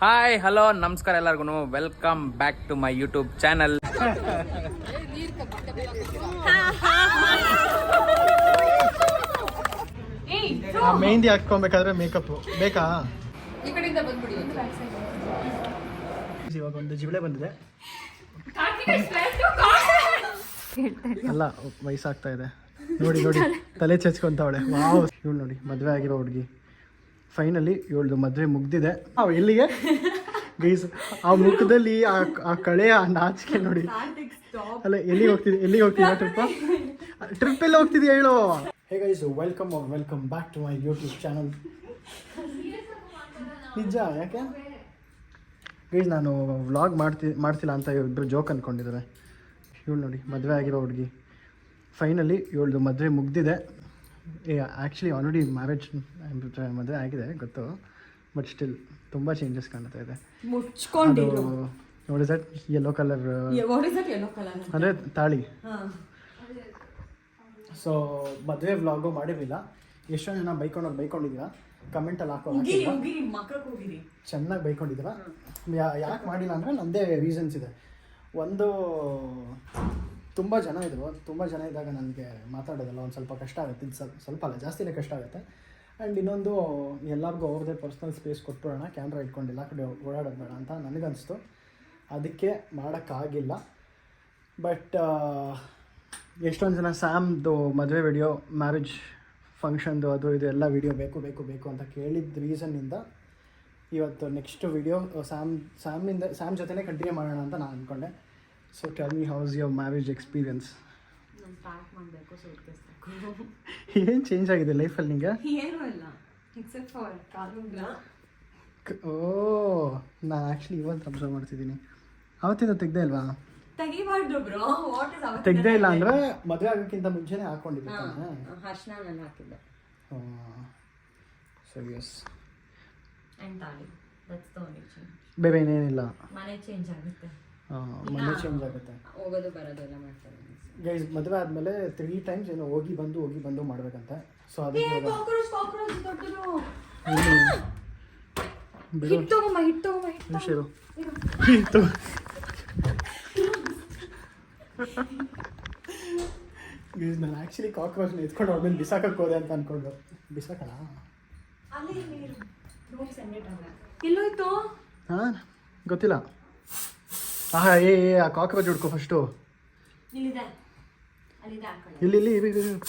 Hi hello ನಮಸ್ಕಾರ ಎಲ್ಲರಿಗೂ welcome back to my YouTube channel mehndi ಹಾಕ್ಕೊಬೇಕಾದ್ರೆ makeup ಬೇಕಾ? ಇವಾಗ ಒಂದು ಜಿಬಳೆ ಬಂದಿದೆ. ಅಲ್ಲ ವಯಸ್ಸಾಗ್ತಾ ಇದೆ. ನೋಡಿ ನೋಡಿ. ತಲೆ ಚಚ್ಕೊಂತವಳೆ. ವಾವ್. ಇವಳು ನೋಡಿ ಮದುವೆ ಆಗಿರೋ ಹುಡುಗಿ. ಫೈನಲಿ ಇವಳದು ಮದುವೆ ಮುಗ್ದಿದೆ. ಅವ್ ಎಲ್ಲಿಗೆ? ಗೈಸ್ ಆ ಮುಖದಲ್ಲಿ ಆ ಆ ಕಳೆ ಆ ನಾಚಿಕೆ ನೋಡಿ. ಅಲ್ಲ ಎಲ್ಲಿಗೆ ಹೋಗ್ತಿದೆ ಎಲ್ಲಿಗೆ ಹೋಗ್ತಿದ್ಯಾ ಟ್ರಿಪ್ ಟ್ರಿಪ್ ಎಲ್ಲ ಹೋಗ್ತಿದ್ಯಾ ಹೇಳು? Hey guys welcome welcome back to my YouTube channel ನಿಜ ಯಾಕೆ? ಗೈಸ್ ನಾನು ವ್ಲಾಗ್ ಮಾಡ್ತಿ ಮಾಡ್ತಿಲ್ಲ ಅಂತ ಇಬ್ಬರು ಜೋಕ್ ಅಂದ್ಕೊಂಡಿದ್ದಾರೆ ಇವಳು ನೋಡಿ ಮದುವೆ ಆಗಿರೋ ಹುಡುಗಿ. ಫೈನಲಿ ಇವಳದು ಮದುವೆ ಮುಗ್ದಿದೆ. ಆ್ಯಕ್ಚುಲಿ ಆಲ್ರೆಡಿ ಮ್ಯಾರೇಜ್ ಮದುವೆ ಆಗಿದೆ ಗೊತ್ತು. ಬಟ್ ಸ್ಟಿಲ್ ತುಂಬ ಚೇಂಜಸ್ ಕಾಣ್ತಾ ಇದೆ. ಮುಚ್ಕೊಂಡು ನೋಡಿ sir yellow colour what is that yellow colour ಅಂದರೆ ತಾಳಿ. ಸೊ ಮದುವೆ ವ್ಲಾಗು ಮಾಡಿರಲಿಲ್ಲ. ಎಷ್ಟೊಂದು ಜನ ಬೈಕೊಂಡೋಗಿ ಬೈಕೊಂಡಿದ್ದೀರಾ ಕಮೆಂಟಲ್ಲಿ ಹಾಕೋ ಹೋಗಿರಿ ಹೋಗಿರಿ ಮಕ್ಕಳಿಗೆ ಹೋಗಿರಿ ಚೆನ್ನಾಗಿ ಬೈಕೊಂಡಿದ್ದೀರಾ ಯಾಕೆ ಮಾಡಿಲ್ಲ ಅಂದರೆ ನನ್ನದೇ ರೀಸನ್ಸ್ ಇದೆ. ಒಂದು ತುಂಬ ಜನ ಇದ್ದರು ತುಂಬ ಜನ ಇದ್ದಾಗ ನನಗೆ ಮಾತಾಡೋದಲ್ಲ ಒಂದು ಸ್ವಲ್ಪ ಕಷ್ಟ ಆಗುತ್ತೆ. ಇದು ಸ್ವಲ್ಪ ಸ್ವಲ್ಪ ಅಲ್ಲ, ಜಾಸ್ತಿನೇ ಕಷ್ಟ ಆಗುತ್ತೆ. ಆ್ಯಂಡ್ ಇನ್ನೊಂದು ಎಲ್ಲರಿಗೂ ಅವ್ರದ್ದೇ ಪರ್ಸ್ನಲ್ ಸ್ಪೇಸ್ ಕೊಟ್ಬಿಡೋಣ ಕ್ಯಾಮ್ರಾ ಇಟ್ಕೊಂಡಿಲ್ಲ ಕಡೆ ಓಡಾಡೋದು ಬೇಡ ಅಂತ ನನಗನ್ನಿಸ್ತು ಅದಕ್ಕೆ ಮಾಡೋಕ್ಕಾಗಿಲ್ಲ. ಬಟ್ ಎಷ್ಟೊಂದು ಜನ ಸ್ಯಾಮ್ದು ಮದುವೆ ವಿಡಿಯೋ ಮ್ಯಾರೇಜ್ ಫಂಕ್ಷನ್ದು ಅದು ಇದು ಎಲ್ಲ ವಿಡಿಯೋ ಬೇಕು ಬೇಕು ಬೇಕು ಅಂತ ಕೇಳಿದ ರೀಸನ್ನಿಂದ ಇವತ್ತು ನೆಕ್ಸ್ಟ್ ವಿಡಿಯೋ ಸ್ಯಾಮ್ ಸ್ಯಾಮಿಂದ ಸ್ಯಾಮ್ ಜೊತೆನೇ ಕಂಟಿನ್ಯೂ ಮಾಡೋಣ ಅಂತ ನಾನು ಅಂದ್ಕೊಂಡೆ so tell me how's your marriage experience pack ಮಾಡಬೇಕು ಸೂಟ್ಕೇಸ್ ಏನು ಚೇಂಜ್ ಆಗಿದೆ ಲೈಫಲ್ಲಿ ನಿಂಗೆ? ಏನೂ ಇಲ್ಲ. ಎಕ್ಸೆಪ್ಟ್ ಫಾರ್ ಕಾಲುಂಗ್ರ ಓ ನಾನು ಆ್ಯಕ್ಚುಲಿ ಇವತ್ತು ಅಬ್ಸರ್ವ್ ಮಾಡ್ತಿದ್ದೀನಿ. ಅವತ್ತಿಂದ ತೆಗ್ದೇ ಇಲ್ವಾ? ತೆಗಿಬಾರ್ದು ಬ್ರೋ. ವಾಟ್ ಇಸ್ ಅವತ್ತು ತೆಗ್ದೇ ಇಲ್ಲ ಅಂದರೆ ಮದುವೆ ಆಗೋಕ್ಕಿಂತ ಮುಂಚೆನೇ ಹಾಕ್ಕೊಂಡಿದ್ದೆ ತಾನೇ? ನಾನು ಹಾಕಿದ್ದೆ. ಸರಿ yes. And thali that's the only change ಬೇರೆ ಏನೇನಿಲ್ಲ? ಮನೆ ಚೇಂಜ್ ಆಗುತ್ತೆ. ಮನೆ ಚೇಂಜ್ ಆಗುತ್ತೆ. ಹೋಗೋದು ಬರೋದು ಎಲ್ಲ ಮಾಡ್ತಾರೆ ಗೈಸ್ ಮದುವೆ ಆದಮೇಲೆ ತ್ರೀ ಟೈಮ್ಸ್ ಏನೋ ಹೋಗಿ ಬಂದು ಹೋಗಿ ಬಂದು ಮಾಡ್ಬೇಕಂತ. ಸೊ ಅದೇ ಗೈಸ್ ನಾನು ಆ್ಯಕ್ಚುಲಿ ಕಾಕ್ರೋಚ್ನ ಎತ್ಕೊಂಡು ಆಮೇಲೆ ಬಿಸಾಕಕ್ಕೆ ಹೋದೆ ಅಂತ ಅನ್ಕೊಂಡು ಬಿಸಾಕಲ್ಲ? ಗೊತ್ತಿಲ್ಲ. ಆಹಾ ಏ ಏ ಆ ಕಾಕ್ರೋಚ್ ಹುಡ್ಕೋ ಫಸ್ಟು ಇಲ್ಲಿದೆ. ಅಲ್ಲಿದೆ ಇಲ್ಲಿ ಇಲ್ಲಿ ಇರು, ಇರು, ಇರು.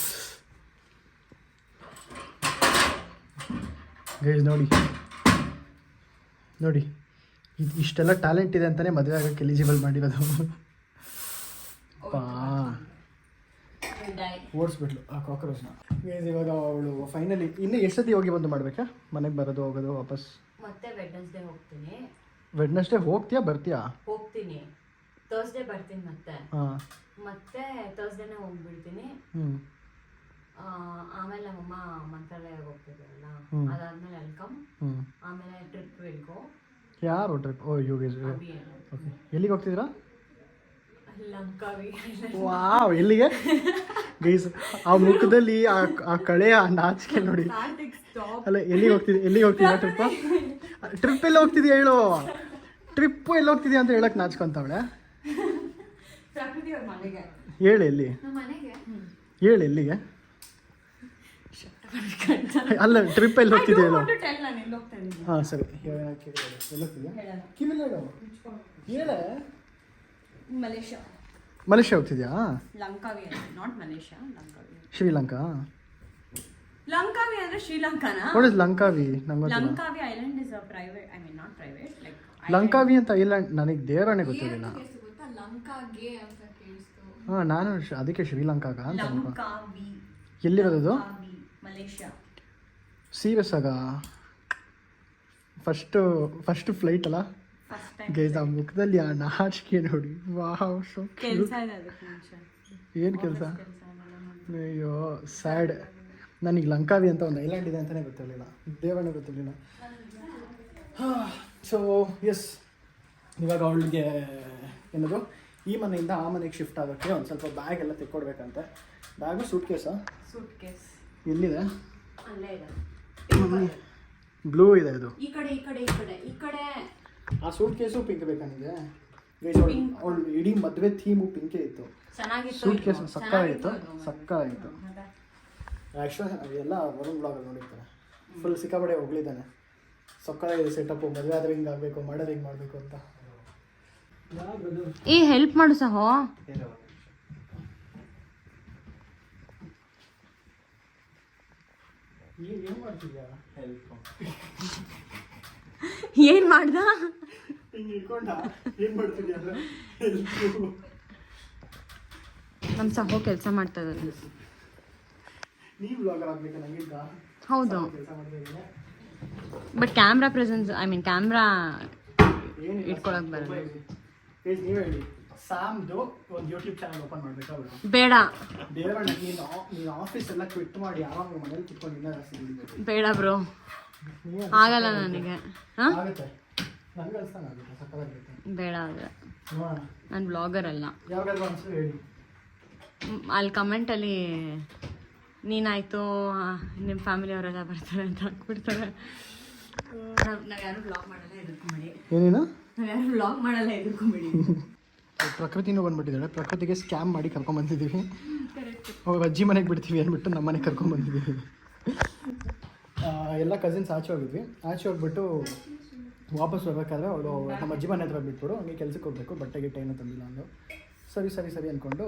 ಗೈಸ್ ನೋಡಿ. ನೋಡಿ. ಇದು ಇಷ್ಟೆಲ್ಲ ಟ್ಯಾಲೆಂಟ್ ಇದೆ ಅಂತಾನೆ ಮದುವೆ ಆಗೋಕ್ಕೆ ಎಲಿಜಿಬಲ್ ಮಾಡಿರೋದು. ಪಾ. ಓಡಿಸ್ಬಿಟ್ಲು ಆ ಕಾಕ್ರೋಚ್ನ ಗೈಸ್ ಇವಾಗ ಅವಳು ಫೈನಲಿ ಇನ್ನು ಎಷ್ಟು ಸತಿ ಹೋಗಿ ಬಂದು ಮಾಡ್ಬೇಕಾ? ಮನೆಗೆ ಬರೋದು ಹೋಗೋದು ವಾಪಸ್? ಮತ್ತೆ ವೆಡ್ನೆಸ್ಡೇ ಹೋಗ್ತೀನಿ. ವೆಡ್ನೆಸ್ಡೇ ಹೋಗ್ತೀಯಾ ಬರ್ತೀಯಾ? ಹೋಗ್ತೀನಿ. ಥರ್ಸ್ಡೇ ಬರ್ತೀನಿ ಮತ್ತೆ. ಹಾಂ. ಮತ್ತೆ ಥರ್ಸ್ಡೇನೆ ಹೋಗ್ಬಿಡ್ತೀನಿ. ಹ್ಞೂ ಆಮೇಲೆ ನಮ್ಮಮ್ಮ ಮಂತ್ರಾಲಯ ಹೋಗ್ತಿದ್ದಾರಲ್ಲ ಹ್ಮ್. ಅದಾದ್ಮೇಲೆ ವೆಲ್ಕಮ್ ಹ್ಞೂ ಆಮೇಲೆ ಟ್ರಿಪ್ ವಿಲ್ಗೋ ಯಾರು trip oh you guys okay ಎಲ್ಲಿಗೆ ಹೋಗ್ತಿದ್ದೀರಾ? ಲಂಕಾವಿ ವಾವ್ ಎಲ್ಲಿಗೆ? ಗೈಸ್ ಆ ಮುಖದಲ್ಲಿ ಆ ಆ ಕಳೆ ಆ ನಾಚಿಕೆ ನೋಡಿ. ಸ್ಟಾಪ್ ಅಲ್ಲ ಎಲ್ಲಿಗೆ ಹೋಗ್ತಿದ್ದೆ ಎಲ್ಲಿಗೆ ಹೋಗ್ತೀರಾ ಟ್ರಿಪ್ ಟ್ರಿಪ್ ಎಲ್ಲ ಹೋಗ್ತಿದ್ಯಾ ಹೇಳು? ಟ್ರಿಪ್ ಎಲ್ಲಿ ಹೋಗ್ತಿದ್ಯಾ ಅಂತ ಹೇಳಕ್ ನಾಚ್ಕೊಂತವಳೆ? ಹೇಳಿ ಎಲ್ಲಿ? ಹೇಳಿ ಎಲ್ಲಿಗೆ? ಅಲ್ಲ ಟ್ರಿಪ್ ಎಲ್ಲಿ ಹೋಗ್ತಿದ್ಯಾ ಹೇಳು. ಹಾಂ ಸರಿ. ಹೇಳು, ಮಲೇಷ್ಯಾ. ಮಲೇಷ್ಯಾ ಹೋಗ್ತಿದ್ಯಾ? ಶ್ರೀಲಂಕಾ? ಲಂಕಾವಿ ಅಂದ್ರೆ ಶ್ರೀಲಂಕಾನ? What is Langkawi? ನಂಗೆ Langkawi island is a private I mean not private Langkawi ಅಂತ ಇಲ್ಲ ನನಗೆ ದೇವರಣೆ ಗೊತ್ತಿರಲಿಲ್ಲ ಲಂಕಾಗೆ ಅಂತ ಕೇಳಿಸ್ತು. ಹಾಂ ನಾನು ಶ- ಅದಕ್ಕೆ ಶ್ರೀಲಂಕಾಗ ಅಂತ ಅನ್ಕೊ ಲಂಕಾವಿ. ಎಲ್ಲಿರೋದು? Langkawi Malaysia. ಸೀರಿಯಸ್ ಆಗ ಫಸ್ಟು ಫಸ್ಟ್ ಫ್ಲೈಟ್ ಅಲ್ಲ? ಫಸ್ಟ್ ಟೈಮ್ ಗೈಸ್ ಆ ಮುಖದಲ್ಲಿ ಆ ನಾಚಿಕೆ ನೋಡಿ. ವಾವ್ ಸೊ ಕೆಲಸ ಇದೆ ಅದಕ್ಕೆ ಮುಂಚೆ. ಏನು ಕೆಲಸ? ಕೆಲಸ ಅಯ್ಯೋ ಸ್ಯಾಡ್ ನನಗೆ ಲಂಕಾವಿ ಅಂತ ಒಂದು ಐಲ್ಯಾಂಡ್ ಇದೆ ಅಂತಲೇ ಗೊತ್ತಿರಲಿಲ್ಲ. ದೇವಣ್ಣ ಗೊತ್ತಿರಲಿಲ್ಲ. ಸೊ ಎಸ್ ಇವಾಗ ಅವಳಿಗೆ ಏನದು? ಈ ಮನೆಯಿಂದ ಆ ಮನೆಗೆ ಶಿಫ್ಟ್ ಆಗೋಕ್ಕೆ ಒಂದು ಸ್ವಲ್ಪ ಬ್ಯಾಗ್ ಎಲ್ಲ ತೆಕ್ಕೊಡ್ಬೇಕಂತೆ. ಬ್ಯಾಗು ಸೂಟ್ ಕೇಸಾ ಸೂಟ್ ಕೇಸ್ ಎಲ್ಲಿದೆ? ಬ್ಲೂ ಇದೆ. ಇದು ಈ ಕಡೆ ಈ ಕಡೆ ಈ ಕಡೆ ಈ ಕಡೆ. ಆ ಸೂಟ್ ಕೇಸು ಪಿಂಕ್ ಬೇಕಾನಿದೆ ಅವಳು ಇಡೀ ಮದುವೆ ಥೀಮು ಪಿಂಕೇ ಇತ್ತು. ಚೆನ್ನಾಗಿತ್ತು ಸೂಟ್. ಕೇಸ್ ಸಕ್ಕಾಗಿತ್ತು ಸಕ್ಕಾಗಿತ್ತು ಆ್ಯಕ್ಚುಲಿ ಎಲ್ಲ ವರುಣ್ ಬ್ಲಾಗಲ್ಲಿ ನೋಡಿರ್ತಾರೆ. ಫುಲ್ ಸಿಕ್ಕಾಪಡೆ ಹೋಗ್ಲಿದ್ದಾನೆ ಸಕ್ಕತ್ತಾಗಿದೆ ಸೆಟಪ್ಪು ಮದುವೆ ಆದ್ರೆ ಹಿಂಗೆ ಆಗಬೇಕು ಮಾಡೋದು ಹಿಂಗೆ ಮಾಡಬೇಕು ಅಂತ. ಏ ಹೆಲ್ಪ್ ಮಾಡು ಸಹೋ. ಏನು ಮಾಡ್ತಿದ್ಯಾ? ಏನ್ ಮಾಡ್ದ? ಹಿಂಗೆ ಇಟ್ಕೊಂಡ? ಏನು ಮಾಡ್ತಿದ್ಯಾ ಅಂದ್ರೆ ನಮ್ ಸಹೋ ಕೆಲಸ ಮಾಡ್ತಾ ಇದ್ದಾರೆ ನೀವು ಬ್ಲಾಗರ್ ಆಗ್ಬೇಕು ನನಗಿಂತ ಹೌದು. ಕೆಲಸ ಮಾಡ್ತಿದ್ದೀನಿ but camera presence I mean camera ಏನು ಇಟ್ಕೊಳಕ್ ಬರಲ್ಲ. ಸ್ಯಾಮ್ದು ಒಂದು ಯೂಟ್ಯೂಬ್ ಚಾನಲ್ ಓಪನ್ ಮಾಡಬೇಕಾ ಬೇಡ ಬೇಡ. ದೇವರಣ್ಣ ನೀನು ನೀನು ಆಫೀಸ್ ಎಲ್ಲ ಕ್ವಿಟ್ ಮಾಡಿ ಯಾವಾಗ ಮನೇಲಿ ಕುತ್ಕೊಂಡು ಇನ್ನೂ ಜಾಸ್ತಿ ದುಡಿಬೇಕು ಬೇಡ ಬ್ರೋ ಆಗಲ್ಲ ನನಗೆ. ಹಾ? ಆಗುತ್ತೆ. ನನಗೆ ಅನ್ಸ್ತಾನೆ ಆಗುತ್ತೆ ಸಕ್ಕತ್ತಾಗುತ್ತೆ ಬೇಡ ನಾನು ಬ್ಲಾಗರ್ ಅಲ್ಲ. ಯಾವಾಗಾದ್ರೂ ಹೇಳಿ. ಅಲ್ಲಿ ಕಮೆಂಟಲ್ಲಿ ನೀನಾಯ್ತು ನಿಮ್ಮ ಫ್ಯಾಮಿಲಿ ಅವರೆಲ್ಲ ಬರ್ತಾರೆ ಅಂತ ಹಾಕ್ಬಿಡ್ತಾರೆ ನಾವು ಯಾರು ಬ್ಲಾಗ್ ಮಾಡಲ್ಲ ಎದುರ್ಕೊಂಬೇಡಿ ಏನೇನು? ನಾವು ಯಾರು ಬ್ಲಾಗ್ ಮಾಡಲ್ಲ ಎದುರ್ಕೊಂಬೇಡಿ ಪ್ರಕೃತಿನೂ ಬಂದ್ಬಿಟ್ಟಿದ್ದಾಳೆ. ಪ್ರಕೃತಿಗೆ ಸ್ಕ್ಯಾಮ್ ಮಾಡಿ ಕರ್ಕೊಂಬಂದಿದ್ದೀವಿ ಅವಾಗ ಅಜ್ಜಿ ಮನೆಗೆ ಬಿಡ್ತೀವಿ ಅಂದ್ಬಿಟ್ಟು ನಮ್ಮ ಮನೆಗೆ ಕರ್ಕೊಂಬಂದಿದ್ದೀವಿ ಬಂದಿದ್ದೀವಿ. ಎಲ್ಲ ಕಸಿನ್ಸ್ ಆಚೆ ಹೋಗಿದ್ವಿ. ಆಚೆ ಹೋಗ್ಬಿಟ್ಟು ವಾಪಸ್ ಬರ್ಬೇಕಾದ್ರೆ ಅವಳು ನಮ್ಮ ಅಜ್ಜಿ ಮನೆ ಹತ್ರ ಬಿಟ್ಬಿಡು ಹಂಗೆ ಕೆಲ್ಸಕ್ಕೆ ಹೋಗ್ಬೇಕು ಬಟ್ಟೆ ಗಿಟ್ಟೆ ಏನೂ ತಂದಿಲ್ಲ ಅಂದು ಸರಿ ಸರಿ ಸರಿ ಅಂದ್ಕೊಂಡು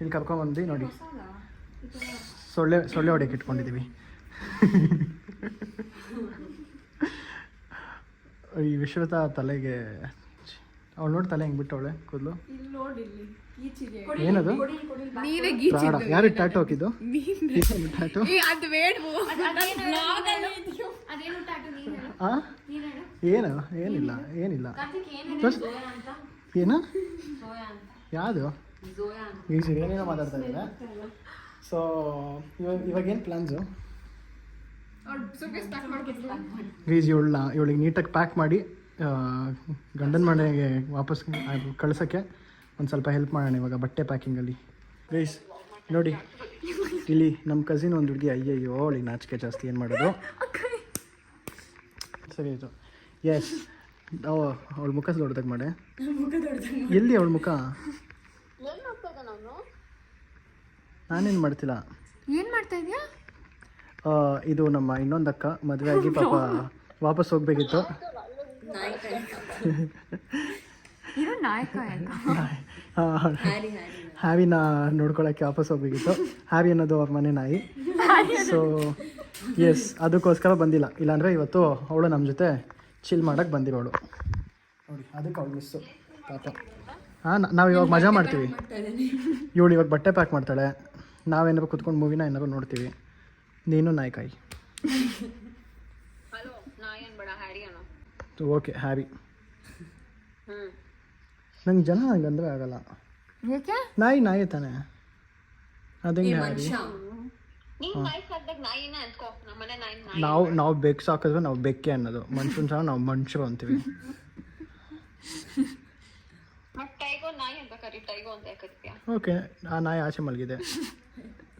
ಇಲ್ಲಿ ಕರ್ಕೊಂಬಂದು ನೋಡಿ. ಸೊಳ್ಳೆ ಸೊಳ್ಳೆ ಹೊಡೆಯಕ್ಕೆ ಇಟ್ಕೊಂಡಿದ್ದೀವಿ. ಈ ವಿಶ್ವತ ತಲೆಗೆ ಅವಳು ನೋಡಿ ತಲೆ ಹೆಂಗೆ ಬಿಟ್ಟವಳೆ ಕೂದಲು. ಏನದು? ಯಾರು ಟ್ಯಾಟೋ ಹಾಕಿದ್ದು? ಟ್ಯಾಟು ಏನು? ಏನಿಲ್ಲ ಏನಿಲ್ಲ. ಏನ ಏನು? ಯಾವುದು? ಈಗ ಏನೇನೋ ಮಾತಾಡ್ತಾ ಇದ್ದಾರೆ. ಸೊ ಇವಾಗ ಪ್ಲಾನ್ಸು ಏನು ಪ್ಲ್ಯಾನ್ಸು ಗೀಸ್ ಇವಳನ್ನ ಇವಳಿಗೆ ನೀಟಾಗಿ ಪ್ಯಾಕ್ ಮಾಡಿ ಗಂಡನ ಮನೆಗೆ ವಾಪಸ್ ಕಳ್ಸೋಕ್ಕೆ ಒಂದು ಸ್ವಲ್ಪ ಹೆಲ್ಪ್ ಮಾಡೋಣ ಇವಾಗ ಬಟ್ಟೆ ಪ್ಯಾಕಿಂಗಲ್ಲಿ ಪ್ಲೀಸ್ ನೋಡಿ ಇಲ್ಲಿ ನಮ್ಮ ಕಸಿನ್ ಒಂದು ಹುಡುಗಿ ಅಯ್ಯಯ್ಯೋ ಅವಳಿಗೆ ನಾಚಿಕೆ ಜಾಸ್ತಿ ಏನು ಮಾಡೋದು? ಸರಿ ಆಯಿತು. ಎಸ್ ಅವಳ ಮುಖ ದೊಡ್ಡದಾಗ ಮಾಡೆ. ಎಲ್ಲಿ ಅವಳ ಮುಖ? ನಾನೇನು ಮಾಡ್ತಿಲ್ಲ. ಏನು ಮಾಡ್ತಾ ಇದೆಯಾ? ಇದು ನಮ್ಮ ಇನ್ನೊಂದು ಅಕ್ಕ ಮದುವೆ ಆಗಿ ಪಾಪ ವಾಪಸ್ ಹೋಗ್ಬೇಕಿತ್ತು. ಹ್ಯಾವಿನ ನೋಡ್ಕೊಳಕ್ಕೆ ವಾಪಸ್ ಹೋಗ್ಬೇಕಿತ್ತು. ಹ್ಯಾವಿ ಅನ್ನೋದು ಅವ್ರ ಮನೆ ನಾಯಿ. ಸೊ ಎಸ್ ಅದಕ್ಕೋಸ್ಕರ ಬಂದಿಲ್ಲ. ಇಲ್ಲಾಂದರೆ ಇವತ್ತು ಅವಳು ನಮ್ಮ ಜೊತೆ ಚಿಲ್ ಮಾಡಕ್ಕೆ ಬಂದಿರೋಳು. ನೋಡಿ ಅದಕ್ಕೆ ಅವಳು ಮಿಸ್ಸು ಪಾಪ. ಹಾಂ ನಾವು ಇವಾಗ ಮಜಾ ಮಾಡ್ತೀವಿ. ಇವಳು ಇವಾಗ ಬಟ್ಟೆ ಪ್ಯಾಕ್ ಮಾಡ್ತಾಳೆ. ನಾವೇನಾದ್ರು ಕುತ್ಕೊಂಡು ಮೂವಿನ ಏನಾರು ನೋಡ್ತೀವಿ. ನೀನು ನಾಯ್ಕಾಯಿ. ಓಕೆ ಹ್ಯಾರಿ ನಂಗೆ ಜನ ಹಂಗಂದ್ರೆ ಆಗಲ್ಲ. ಯಾಕೆ? ನಾಯಿ ನಾಯಿ ತಾನೆ. ಅದಂಗೆ ಹ್ಯಾರಿ ನಾವು ನಾವು ಬೆಕ್ಕು ಸಾಕಿದ್ರೆ ನಾವು ಬೆಕ್ಕೆ ಅನ್ನೋದು. ಮನುಷ್ಯನ ಸಹ ನಾವು ಮನುಷ್ಯರು ಅಂತೀವಿ. ಓಕೆ ಆ ನಾಯಿ ಆಚೆ ಮಲಗಿದೆ.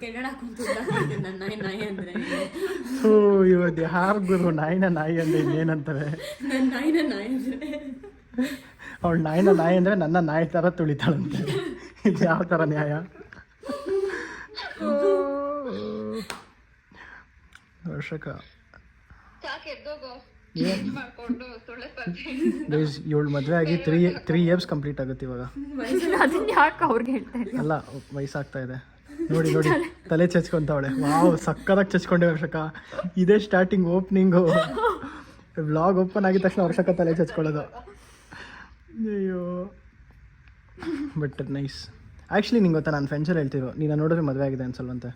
ಕನ್ನಡ ಕುಂತು ನನ್ನ ನಾಯಿ ನಾಯಿ ಅಂದ್ರೆ ಓ ಇವತ್ತು ಯಾರು ಗುರು ನಾಯಿನ ನಾಯಿ ಅಂದ್ರೆ ಇನ್ನೇನಂತಾರೆ? ನನ್ನ ನಾಯಿನ ನಾಯಿ ಅಂದ್ರೆ ಅವಳು ನಾಯಿನ ನಾಯಿ ಅಂದರೆ ನನ್ನ ನಾಯಿ ಥರ ತುಳಿತಾಳಂತೆ. ಇದು ಯಾವ ಥರ ನ್ಯಾಯ? ವರ್ಷಕ. ಇವಳು ಮದುವೆ ಆಗಿ ತ್ರೀ ತ್ರೀ ಇಯರ್ಸ್ ಕಂಪ್ಲೀಟ್ ಆಗುತ್ತೆ ಇವಾಗ. ಅದನ್ನ ಯಾಕೆ ಅವ್ರಿಗೆ ಹೇಳ್ತಾ ಇಲ್ಲ? ಅಲ್ಲ ವಯಸ್ಸಾಗ್ತಾ ಇದೆ. ನೋಡಿ ನೋಡಿ. ತಲೆ ಚಚ್ಕೊಂತವಳೆ. ವಾವ್ ಸಕ್ಕದಾಗಿ ಚಚ್ಕೊಂಡೆ ವರ್ಷಕ. ಇದೇ ಸ್ಟಾರ್ಟಿಂಗ್ ಓಪನಿಂಗು ವ್ಲಾಗ್ ಓಪನ್ ಆಗಿದ ತಕ್ಷಣ ವರ್ಷಕ ತಲೆ ಚಚ್ಕೊಳ್ಳೋದು. ಅಯ್ಯೋ. ಬಟ್ ನೈಸ್ ಆ್ಯಕ್ಚುಲಿ ನಿಂಗೆ ಗೊತ್ತಾ ನಾನು ಫ್ರೆಂಡ್ಸಲ್ಲಿ ಹೇಳ್ತಿರೋ ನೀನು ನೋಡಿದ್ರೆ ಮದುವೆ ಆಗಿದೆ ಅನ್ಸಲ್ವಂತೆ.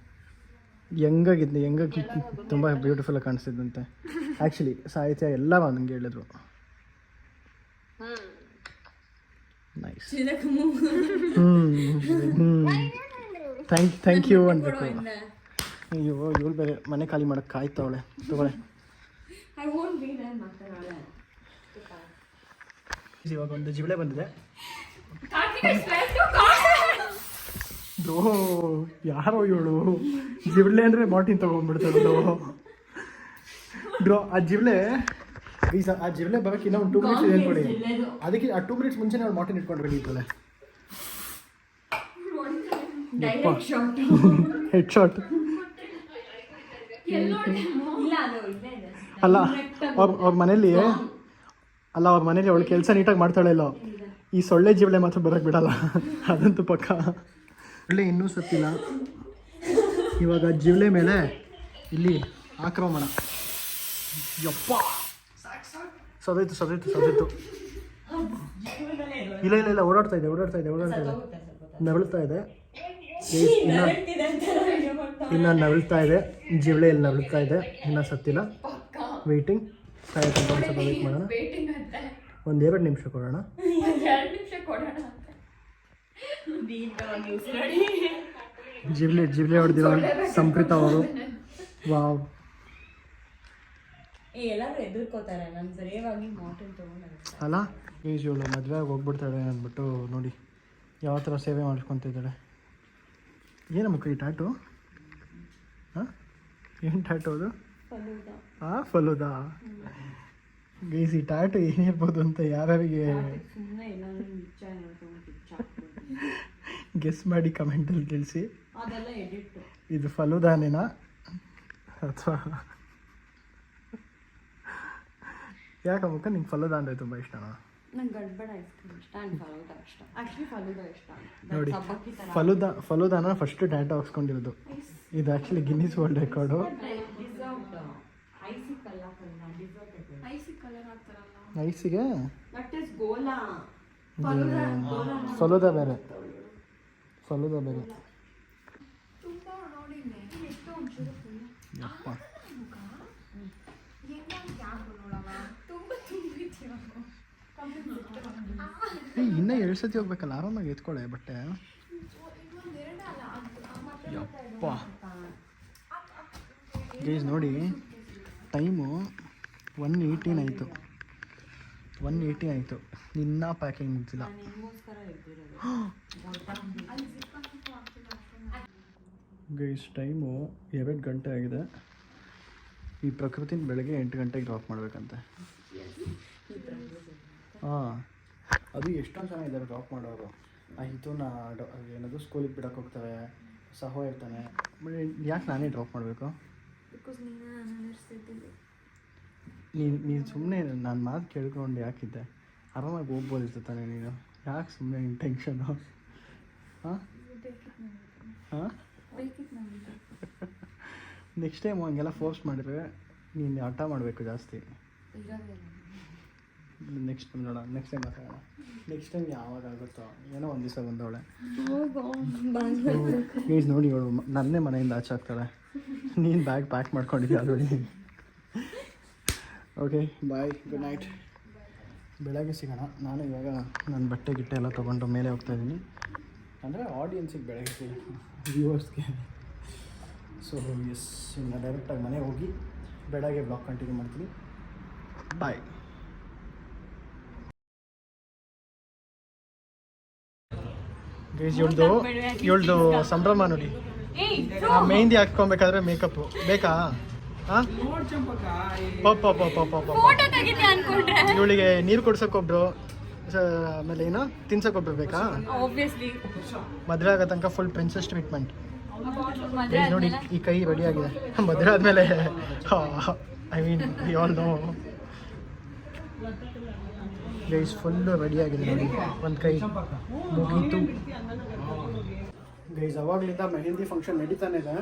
ಹೆಂಗಾಗಿದ್ದೆ ಹೆಂಗಾಗಿ ತುಂಬ ಬ್ಯೂಟಿಫುಲ್ ಕಾಣಿಸ್ತಿದ್ದಂತೆ. ಆ್ಯಕ್ಚುಲಿ ಸಾಹಿತ್ಯ ಎಲ್ಲ ನನಗೆ ಹೇಳಿದ್ರು. ನೈಸ್ ಹ್ಞೂ ಹ್ಞೂ ಥ್ಯಾಂಕ್ ಥ್ಯಾಂಕ್ ಯು ಅನ್ಬೇಕು ಅಯ್ಯೋ ಇವಳು ಬೇರೆ ಮನೆ ಖಾಲಿ ಮಾಡಕ್ಕೆ ಕಾಯ್ತವಳೆ. ತಗೊಳ್ಳೆ. ಇವಾಗ ಒಂದು ಜಿಬಳೆ ಬಂದಿದೆ. ಬ್ರೋ ಯಾರೋ ಇವಳು? ಜಿಬಳೆ ಅಂದರೆ ಮಾರ್ಟಿನ್ ತಗೊಂಡ್ಬಿಡ್ತಾಳು ಬ್ರೋ. ಆ ಜಿಬ್ಳೆ ಈ ಆ ಜಿಬ್ಳೆ ಬರೋಕೆ ಇನ್ನೂ ಒಂದು ಟೂ ಮಿನಿಟ್ಸ್ ಇದೆ ಅದಕ್ಕೆ ಆ ಟೂ ಮಿನಿಟ್ಸ್ ಮುಂಚೆನೇ ನಾವು ಮಾರ್ಟಿನ್ ಇಟ್ಕೊಂಡ್ರೆ ಇದ್ದಲೆ ಡೈರೆಕ್ಟ್ ಶಾಟ್ ಹೆಡ್ ಶಾಟ್ ಇಲ್ಲ ಅದು ಇಲ್ಲೇ ಇದೆ. ಅಲ್ಲ ಅವ್ರ ಅವ್ರ ಮನೇಲಿ ಅಲ್ಲ ಅವ್ರ ಮನೇಲಿ ಅವಳು ಕೆಲಸ ನೀಟಾಗಿ ಮಾಡ್ತಾಳೆ ಇಲ್ಲೋ. ಈ ಸೊಳ್ಳೆ ಜೀವಳೆ ಮಾತ್ರ ಬರೋಕ್ಕೆ ಬಿಡಲ್ಲ. ಅದಂತೂ ಪಕ್ಕ. ಒಳ್ಳೆ ಇನ್ನೂ ಸತ್ತಿಲ್ಲ. ಇವಾಗ ಜಿವಳೆ ಮೇಲೆ ಇಲ್ಲಿ ಆಕ್ರಮಣ. ಯಪ್ಪ. ಸದೈತು ಸದೈತು ಸದೈತು. ಇಲ್ಲ ಇಲ್ಲ ಇಲ್ಲ ಓಡಾಡ್ತಾ ಇದೆ ಓಡಾಡ್ತಾ ಇದೆ ಓಡಾಡ್ತಾ ಇದೆ. ನರಳ್ತಾ ಇದೆ. ಇನ್ನ ನವಿಳ್ತಾ ಇದೆ ಜಿವಳೆ ಇಲ್ಲಿ ನರಳ್ತಾ ಇದೆ. ಇನ್ನ ಸತ್ತಿಲ್ಲ. ವೇಟಿಂಗ್ ಕಾಯಕ್ಕೆ ಒಂದು ಸ್ವಲ್ಪ ವೆಯ್ಟ್ ಮಾಡೋಣ. ಒಂದು ಎರಡು ನಿಮಿಷ ಕೊಡೋಣ. ಜಿವ್ಲೆ ಜಿವ್ಲೆ ಹೊಡೆದಿರೋ ಸಂಪ್ರೀತ ಅವರು. ವಾವ್. ಎಲ್ಲರೂ ಎದುರ್ಕೋತಾರೆ. ನಾನು ಸರಿಯಾಗಿ ಮಾಟನ್ ತಗೊಂಡು ಅಲ್ಲ ಈಜ್ ಇವಳು ಆಗಿ ಹೋಗ್ಬಿಡ್ತಾಳೆ ಅಂದ್ಬಿಟ್ಟು ನೋಡಿ ಯಾವ ಥರ ಸೇವೆ ಮಾಡ್ಕೊತಿದ್ದಾಳೆ ಏನಮ್ಮ ಈ ಟ್ಯಾಟು ಹಾಂ? ಏನು ಟ್ಯಾಟು ಅದು? ಹಾಂ ಫಲುದಾ? ಗೈಸ್ ಈ ಟ್ಯಾಟು ಏನಿರ್ಬೋದು ಅಂತ ಯಾರ್ಯಾರಿಗೆ ಗೆಸ್ ಮಾಡಿ ಕಮೆಂಟಲ್ಲಿ ತಿಳಿಸಿ. ಇದು ಫಲೂದಾನೇನಾ? ಅಥವಾ ಯಾಕಮ್ಮಕ್ಕ ನಿಮ್ಗೆ ಫಲೂದಾ ಅಂದರೆ ತುಂಬ ಇಷ್ಟನಾ? ನಂಗೆ ಗಡ್ಬಡ ಐಸ್ ಕ್ರೀಮ್ ಇಷ್ಟ ಆ್ಯಂಡ್ ಫಲೂದ ಇಷ್ಟ. ಆ್ಯಕ್ಚುಲಿ ಫಲೂದ ಇಷ್ಟ. ನೋಡಿ ಸಬ್ಬಕ್ಕಿ ಥರ ಫಲುದಾ ಫಲುದಾನ ಫಸ್ಟ್ ಟ್ಯಾಟೋ ಹಾಕ್ಸ್ಕೊಂಡಿರೋದು. ಇದು actually Guinness world record deserved IC ಕಲ್ಲ ಐಸಿ ಕಲರ್ ಹಾಕ್ತಾರಲ್ಲ ಐಸಿಗೆ ದಟ್ ಇಸ್ ಗೋಲಾ ಫಲುದಾ ಬೇರೆ. ಫಲುದಾ ಬೇರೆ. ಯಪ್ಪ. ಇನ್ನೂ ಎರಡು ಸತಿ ಹೋಗ್ಬೇಕಲ್ಲ, ಆರಾಮಾಗಿ ಎತ್ಕೊಳ್ಳೆ ಬಟ್ಟೆ. ಯಪ್ಪ. ಗೈಸ್ ನೋಡಿ, ಟೈಮು ಒನ್ ಏಯ್ಟೀನ್ ಆಯಿತು. ಒನ್ ಏಯ್ಟಿ ಆಯಿತು. ಇನ್ನೂ ಪ್ಯಾಕಿಂಗ್ ಇದ್ದಿರೋದು ಗೈಸ್ ಟೈಮು ಎರಡು ಗಂಟೆ ಆಗಿದೆ. ಈ ಪ್ರಕೃತಿನ ಬೆಳಗ್ಗೆ ಎಂಟು ಗಂಟೆಗೆ ಡ್ರಾಪ್ ಮಾಡಬೇಕಂತೆ. ಹಾಂ. ಅದು ಎಷ್ಟೊಂದು ಜನ ಇದ್ದಾರೆ ಡ್ರಾಪ್ ಮಾಡೋರು. ಆ ಹಿತುನ ಡ- ಏನದು ಸ್ಕೂಲಿಗೆ ಬಿಡಕ್ಕೆ ಹೋಗ್ತಾರೆ ಸಹೋ ಇರ್ತಾನೆ. ಯಾಕೆ ನಾನೇ ಡ್ರಾಪ್ ಮಾಡಬೇಕು? ನೀನು ನೀನು ಸುಮ್ಮನೆ ನಾನು ಮಾತು ಕೇಳ್ಕೊಂಡು ಯಾಕಿದ್ದೆ? ಆರಾಮಾಗಿ ಹೋಗ್ಬೋದಿತ್ತು ತಾನೇ ನೀನು. ಯಾಕೆ ಸುಮ್ಮನೆ ನಿನ್ನ ಟೆನ್ಷನು ಹಾಂ? ಹಾಂ? ನೆಕ್ಸ್ಟ್ ಟೈಮ್ ಹಂಗೆಲ್ಲ ಫೋರ್ಸ್ ಮಾಡಿದ್ರೆ ನೀನು ಹಠ ಮಾಡಬೇಕು ಜಾಸ್ತಿ. ನೆಕ್ಸ್ಟ್ ಟೈಮ್ ನೋಡೋಣ. ನೆಕ್ಸ್ಟ್ ಟೈಮ್ ಮಾತಾಡೋಣ. ನೆಕ್ಸ್ಟ್ ಟೈಮ್ ಯಾವಾಗ ಆಗುತ್ತೋ ಏನೋ ಒಂದು ದಿವಸ ಬಂದವಳೆ. ಪ್ಲೀಸ್ ನೋಡಿ ಇವಳು. ನನ್ನೇ ಮನೆಯಿಂದ ಆಚೆ ಆಗ್ತಾಳೆ. ನೀನು ಬ್ಯಾಗ್ ಪ್ಯಾಕ್ ಮಾಡ್ಕೊಂಡಿದ್ದೆ already okay bye good night ಬೆಳಗ್ಗೆ ಸಿಗೋಣ. ನಾನು ಇವಾಗ ನನ್ನ ಬಟ್ಟೆ ಗಿಟ್ಟೆ ಎಲ್ಲ ತೊಗೊಂಡು ಮೇಲೆ ಹೋಗ್ತಾ ಇದ್ದೀನಿ. ಅಂದರೆ ಆಡಿಯನ್ಸಿಗೆ ಬೆಳಗ್ಗೆ ಸಿಗೋಣ. ವ್ಯೂವರ್ಸ್ಗೆ ಸೊ ಎಸ್ ಇನ್ನು ಡೈರೆಕ್ಟಾಗಿ ಮನೆಗೆ ಹೋಗಿ ಬೆಳಗ್ಗೆ ಬ್ಲಾಗ್ ಕಂಟಿನ್ಯೂ ಮಾಡ್ತೀನಿ. ಬಾಯ್ ಗೈಸ್ ಇವಳ್ದು ಇವಳ್ದು ಸಂಭ್ರಮ ನೋಡಿ. ಮೆಹಂದಿ ಹಾಕ್ಕೊಬೇಕಾದ್ರೆ ಮೇಕಪ್ಪು ಬೇಕಾ? ಇವಳಿಗೆ ನೀರು ಕೊಡ್ಸೋಕೊಬ್ರು ಸ- ಆಮೇಲೆ ಏನು? ತಿನ್ಸೋಕೊಬ್ರು ಬೇಕಾ? ಮದುವೆ ಆಗೋ ತನಕ ಫುಲ್ ಪ್ರಿನ್ಸಸ್ ಟ್ರೀಟ್ಮೆಂಟ್ ನೋಡಿ ಈ ಕೈ ರೆಡಿ ಆಗಿದೆ. ಮದುವೆ ಆದ್ಮೇಲೆ I mean you all know guys full ready ಆಗಿದೆ ನೋಡಿ. ಒಂದು ಕೈ ಮುಗೀತು. ಗೈಸ್ ಅವಾಗಲಿಂದ ಮೆಹಂದಿ ಫಂಕ್ಷನ್ ನಡೀತಾನೆ ಇದೆ.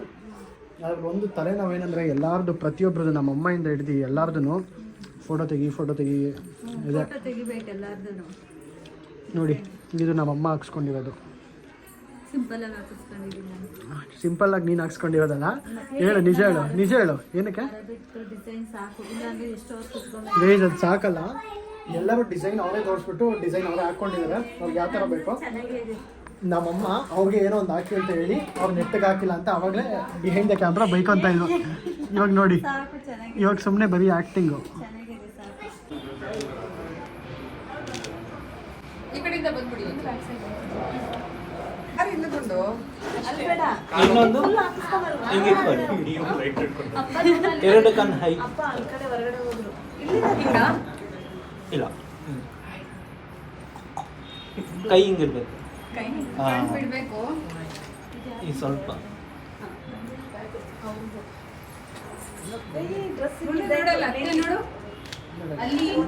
ಅದ್ರ ಒಂದು ತಲೆನೋವೇನಂದರೆ ಎಲ್ಲಾರ್ದು ಪ್ರತಿಯೊಬ್ಬರದು ನಮ್ಮ ಅಮ್ಮಯಿಂದ ಹಿಡ್ದು ಎಲ್ಲಾರ್ದು ಫೋಟೋ ತೆಗಿ ಫೋಟೋ ತೆಗಿ. ಇದೆ. ನೋಡಿ ಇದು ನಮ್ಮಮ್ಮ ಹಾಕ್ಸ್ಕೊಂಡಿರೋದು. ಸಿಂಪಲ್ ಆಗಿ ನೀನು. ಹಾಕ್ಸ್ಕೊಂಡಿರೋದಲ್ಲ? ಹೇಳು ನಿಜ ಹೇಳು. ನಿಜ ಹೇಳು. ಏನಕ್ಕೆ? ಗೈಸ್ ಅದು ಸಾಕಲ್ಲ. ಎಲ್ಲರೂ ಡಿಸೈನ್ ಅವರೇ ತೋರಿಸ್ಬಿಟ್ಟು ಡಿಸೈನ್ ಅವರೇ ಹಾಕೊಂಡಿದ್ದಾರೆ ಅವ್ರಿಗೆ ಯಾವ ಥರ ಬೇಕು ನಮ್ಮಮ್ಮ ಅವ್ರಿಗೆ ಏನೋ ಒಂದು ಹಾಕಿ ಅಂತ ಹೇಳಿ ಅವ್ರು ನೆಟ್ಟಿಗೆ ಹಾಕಿಲ್ಲ ಅಂತ ಅವಾಗಲೇ ಬಿಹೈಂಡ್ ದ ಕ್ಯಾಮ್ರಾ ಬೈಕ್ ಅಂತ ಇದ್ರು ಇವಾಗ ನೋಡಿ ಇವಾಗ ಸುಮ್ಮನೆ ಬರೀ ಆ್ಯಕ್ಟಿಂಗು ಚೆನ್ನಾಗಿದೆ ಸಾಕು ಕೈ ಹಿಂಗಿರ್ಬೇಕು ಈ ಸ್ವಲ್ಪ. ಕಣ್ಣು ಹೈ ಇಲ್ಲ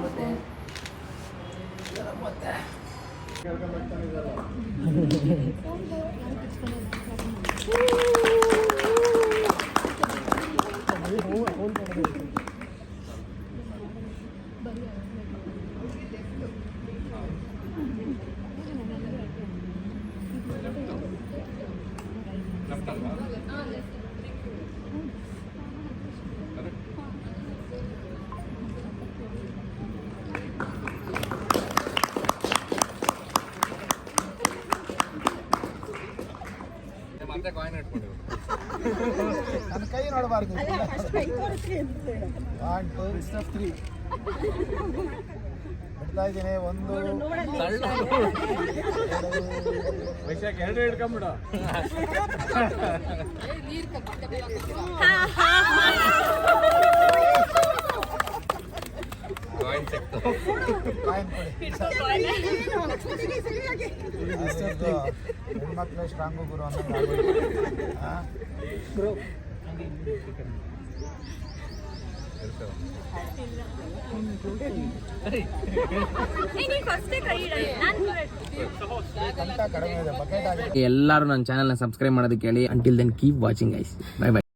లెఫ్ట్ అల్వా ಮತ್ತೆ ಕಾಯಿನ್ ಇಟ್ಕೊಂಡು ನನ್ನ ಕೈ ನೋಡಬಾರ್ದು 1 2 3 ಇದ್ದಾಗಿನೇ ಒಂದು ವೈಶಾಖ ಎರಡು ಹಿಡ್ಕೊಂಬಿಡು ಹೆಣ್ಮಕ್ಳು ಸ್ಟ್ರಾಂಗು ಗುರು ಅನ್ನೋ ಎಲ್ಲರೂ ನನ್ನ ಚಾನಲ್ನ ಸಬ್ಸ್ಕ್ರೈಬ್ ಮಾಡೋದಕ್ಕೆ ಹೇಳಿ. Until then keep watching guys bye bye